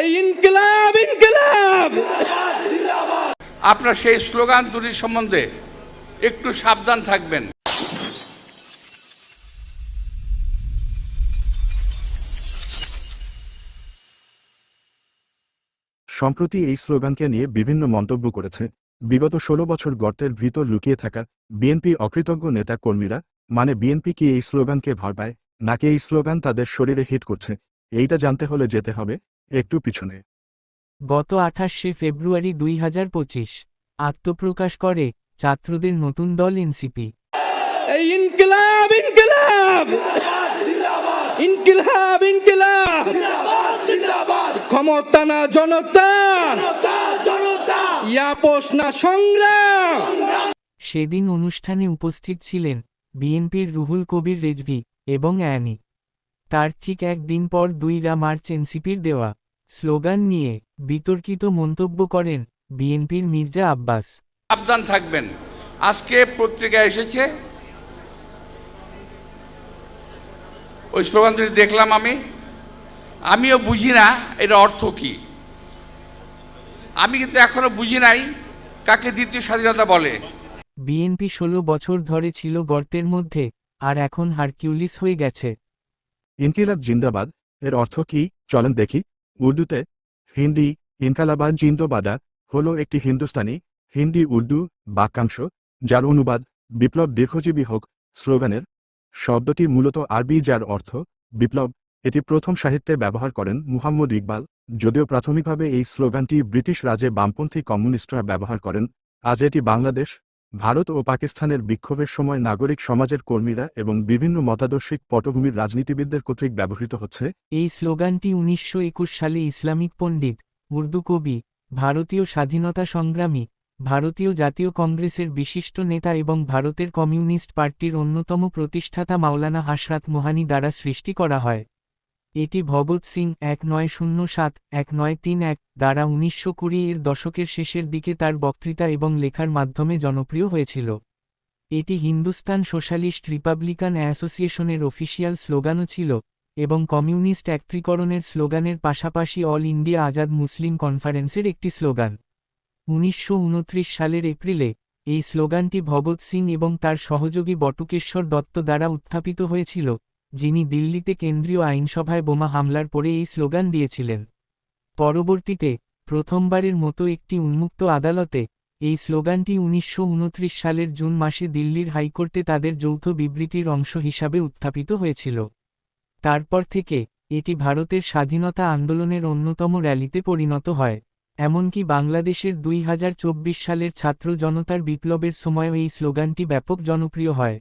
এই ইনকিলাব ইনকিলাব। আপনার সেই স্লোগান দুটি সম্বন্ধে একটু সাবধান থাকবেন। সম্প্রতি এই স্লোগানকে নিয়ে বিভিন্ন মন্তব্য করেছে। বিগত ষোলো বছর গর্তের ভিতর লুকিয়ে থাকা বিএনপি অকৃতজ্ঞ নেতা কর্মীরা মানে বিএনপি কি এই স্লোগানকে ভয় পায় নাকি এই স্লোগান তাদের শরীরে হিট করছে? এইটা জানতে হলে যেতে হবে। একটু পিছনে। গত আঠাশে ফেব্রুয়ারি দুই হাজার পঁচিশ আত্মপ্রকাশ করে ছাত্রদের নতুন দল এনসিপি। এই ইনকিলাব ইনকিলাব! ইনকিলাব ইনকিলাব! ক্ষমতা না জনতা! ইয়াপোষ না সংগ্রাম! সেদিন অনুষ্ঠানে উপস্থিত ছিলেন বিএনপির রুহুল কবির রেজভি এবং অ্যানি। তার ঠিক একদিন পর দুইরা মার্চ এনসিপির দেওয়া স্লোগান নিয়ে বিতর্কিত মন্তব্য করেন বিএনপির মির্জা আব্বাস। সাবধান থাকবেন। আজকে পত্রিকা এসেছে। ওই স্লোগান দেখলাম আমি। আমিও বুঝি না এর অর্থ কি। আমি কিন্তু এখনও বুঝি নাই কাকে দ্বিতীয় স্বাধীনতা বলে। বিএনপি ষোলো বছর ধরে ছিল গর্তের মধ্যে আর এখন হারকিউলিস হয়ে গেছে। ইনকিলাব জিন্দাবাদ এর অর্থ কি? চলেন দেখি। উর্দুতে, হিন্দি, ইনকালাবাদ জিন্দাবাদা হল একটি হিন্দুস্তানি, হিন্দি উর্দু বাক্যাংশ, যার অনুবাদ বিপ্লব দীর্ঘজীবী হোক স্লোগানের শব্দটি মূলত আরবি, যার অর্থ বিপ্লব। এটি প্রথম সাহিত্যে ব্যবহার করেন মুহাম্মদ ইকবাল। যদিও প্রাথমিকভাবে এই স্লোগানটি ব্রিটিশ রাজে বামপন্থী কমিউনিস্টরা ব্যবহার করেন, আজ এটি বাংলাদেশ ভারত ও পাকিস্তানের বিক্ষোভের সময় নাগরিক সমাজের কর্মীরা এবং বিভিন্ন মতাদর্শিক পটভূমির রাজনীতিবিদদের কর্তৃক ব্যবহৃত হচ্ছে। এই স্লোগানটি উনিশশো একুশ সালে ইসলামিক পণ্ডিত, উর্দু কবি, ভারতীয় স্বাধীনতা সংগ্রামী, ভারতীয় জাতীয় কংগ্রেসের বিশিষ্ট নেতা এবং ভারতের কমিউনিস্ট পার্টির অন্যতম প্রতিষ্ঠাতা মাওলানা হাসরাত মোহানি দ্বারা সৃষ্টি করা হয়। এটি ভগৎ সিং এক নয় শূন্য সাত, এক নয় তিন এক দ্বারা উনিশশো কুড়ি এর দশকের শেষের দিকে তার বক্তৃতা এবং লেখার মাধ্যমে জনপ্রিয় হয়েছিল। এটি হিন্দুস্তান সোশ্যালিস্ট রিপাবলিকান অ্যাসোসিয়েশনের অফিসিয়াল স্লোগানও ছিল এবং কমিউনিস্ট একত্রীকরণের স্লোগানের পাশাপাশি অল ইন্ডিয়া আজাদ মুসলিম কনফারেন্সের একটি স্লোগান। উনিশশো উনত্রিশ সালের এপ্রিলে এই স্লোগানটি ভগৎ সিং এবং তার সহযোগী বটুকেশ্বর দত্ত দ্বারা উত্থাপিত হয়েছিল। যিনি দিল্লিতে কেন্দ্রীয় আইনসভায় বোমা হামলার পরে এই স্লোগান দিয়েছিলেন। পরবর্তীতে, প্রথমবারের মতো একটি উন্মুক্ত আদালতে, এই স্লোগানটি উনিশশো উনত্রিশ সালের জুন মাসে দিল্লির হাইকোর্টে তাদের যৌথ বিবৃতির অংশ হিসাবে উত্থাপিত হয়েছিল। তারপর থেকে, এটি ভারতের স্বাধীনতা আন্দোলনের অন্যতম র্যালিতে পরিণত হয়। এমনকি বাংলাদেশের দুই হাজার চব্বিশ সালের ছাত্র জনতার বিপ্লবের সময়ও এই স্লোগানটি ব্যাপক জনপ্রিয় হয়।